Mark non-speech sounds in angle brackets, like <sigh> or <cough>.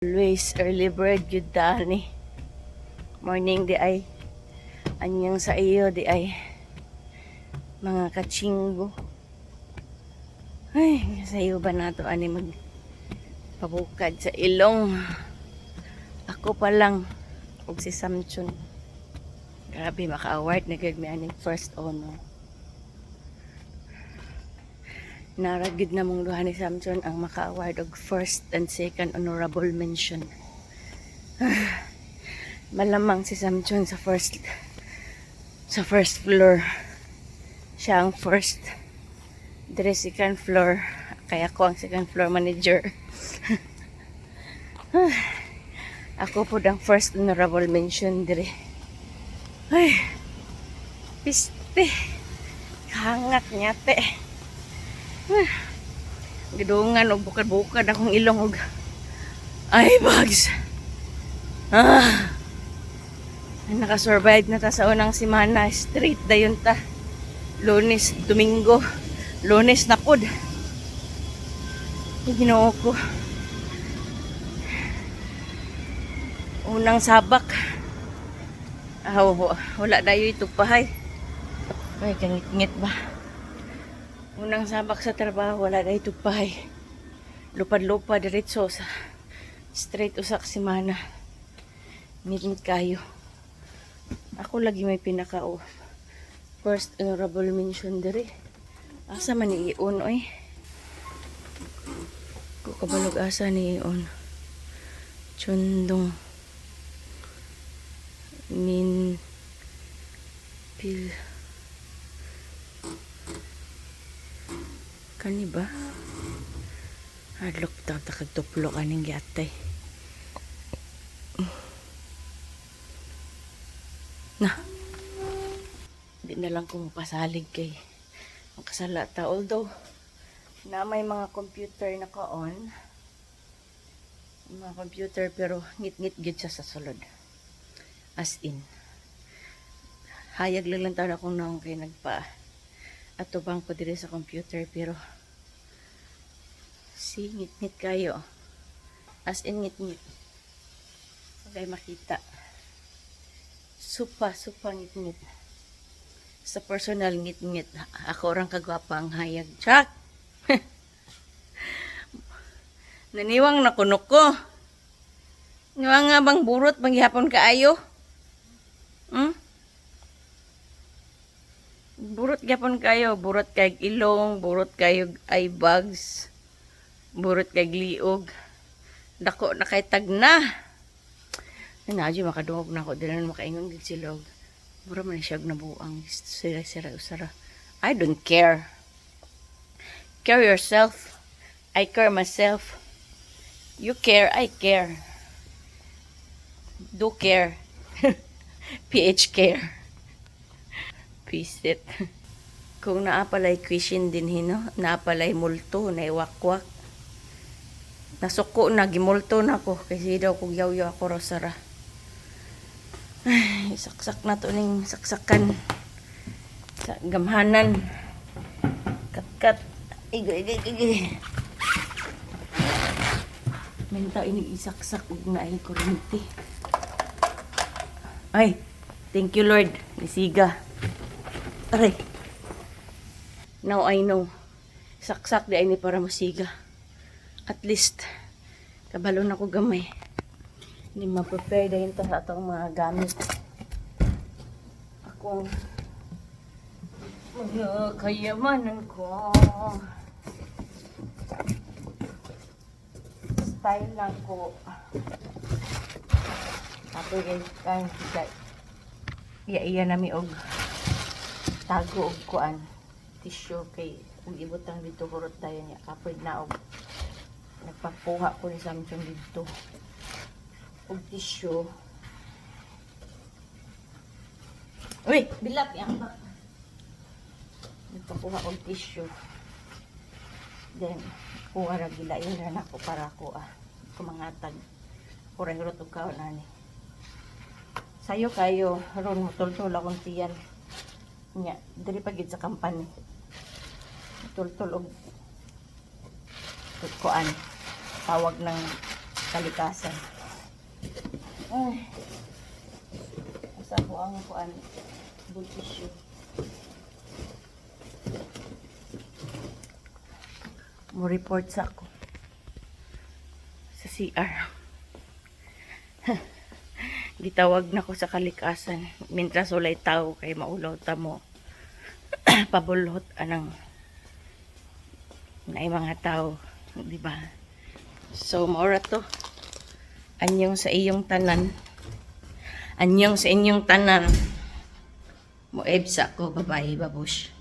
Always early bird yun dani. Morning di ay. Anyang sa iyo di ay. Mga kachinggo. Ay, sa iyo ba nato ani mag pabukad sa ilong. Ako pa lang ug si Samchon. Grabe maka-award na gag mi first honor. Naragid na mong duha ni Samson ang maka-award og first and second honorable mention. <sighs> Malamang si Samson sa first sa first floor. Siya ang first. Dire second floor. Kaya ko ang second floor manager. <sighs> Ako po ang first honorable mention dire. Ay, piste. Hangat niya te. Gidungan og bukad-bukad akong ilong og ay bugs. Ah. Nakasurvive na ta sa unang simana. Straight dayon ta. Lunes, Domingo. Lunes na pod. Ginoo ko. Unang sabak. Ah, wa- wala dayo itupahay. Ay, kangit-ngit ba? Unang sabak sa trabaho, wala na itugpahay. Lupad-lupad, diretso sa straight usak simana. Ngit-ngit kayo. Ako lagi may pinaka oh, first honorable mention diri. Asa man ni Ion oy. Ko kabalog asa ni Ion. Chundong. Min pil Kani ba? Hadlok ta ta kagtuplo kaning yatay. Na. Di na lang ko mapasalig kay ang kasala ta. Although, na may mga computer na ka-on. Mga computer pero ngit-ngit gid siya sa sulod. As in. Hayag lang lang taon akong naong kay nagpa atubang ko dire sa computer pero si ngit-ngit kayo. As in ngit-ngit. Okay makita. Supa supa ngit-ngit. Sa personal ngit-ngit ako orang kagwapa ang hayag. Chak <laughs> naniwang na kunok ko. Nga nga bang burot bang gihapon kaayo hmm? burot gyapon kayo, burot kay ilong, burot kayo eye bags, burot kay liog. Dako na kay tagna. Nanadyo makadungog na ako, dila na makaingon gid silog. Mura man siya na buang sira sira usara. I don't care. Care yourself. I care myself. You care, I care. Do care. <laughs> PH care. Pisit. <laughs> Kung naapalay question din hino, naapalay multo, naiwakwak. Nasuko na, gimulto na ko. Kasi daw kung yaw-yaw ako rosara. Ay, saksak na to ning saksakan. Sa gamhanan. Kat-kat. Igay, igay, igay. Menta ini isaksak ug na ay kuryente. Ay, thank you Lord. Nisiga. Aray. Now I know. Saksak di ay ni para masiga. At least, kabalo na ko gamay. Hindi ma-prepare dahil ta sa atong mga gamit. Akong mga kayamanan ko. Style lang ko. Ako guys, kan iya iya nami og tago og kuan tissue kay ug ibutang dito kurot dayon niya kapoy na og nagpakuha ko ni Samsung dito og tissue Uy, bilat yan ba? Nagpakuha og tissue. Then, kuha ra gila yun na ako para ko ah, kumangatag. Kurang-rot og kaon ani. Sayo kayo, ron mutultul akong tiyan. Nya, diri pagid sa company. Tultul og kuan. Tawag ng kalikasan. Ay. Asa ko ang kuan bull tissue. Mo report sa ako. Sa CR. <laughs> Gitawag na ko sa kalikasan. Mintras ulay tao kay maulaw ta mo. <clears throat> Pabulot anang na mga tao, di ba? So, maura to. Anyong sa iyong tanan. Anyong sa inyong tanan. Moebsa ko, babae, babush.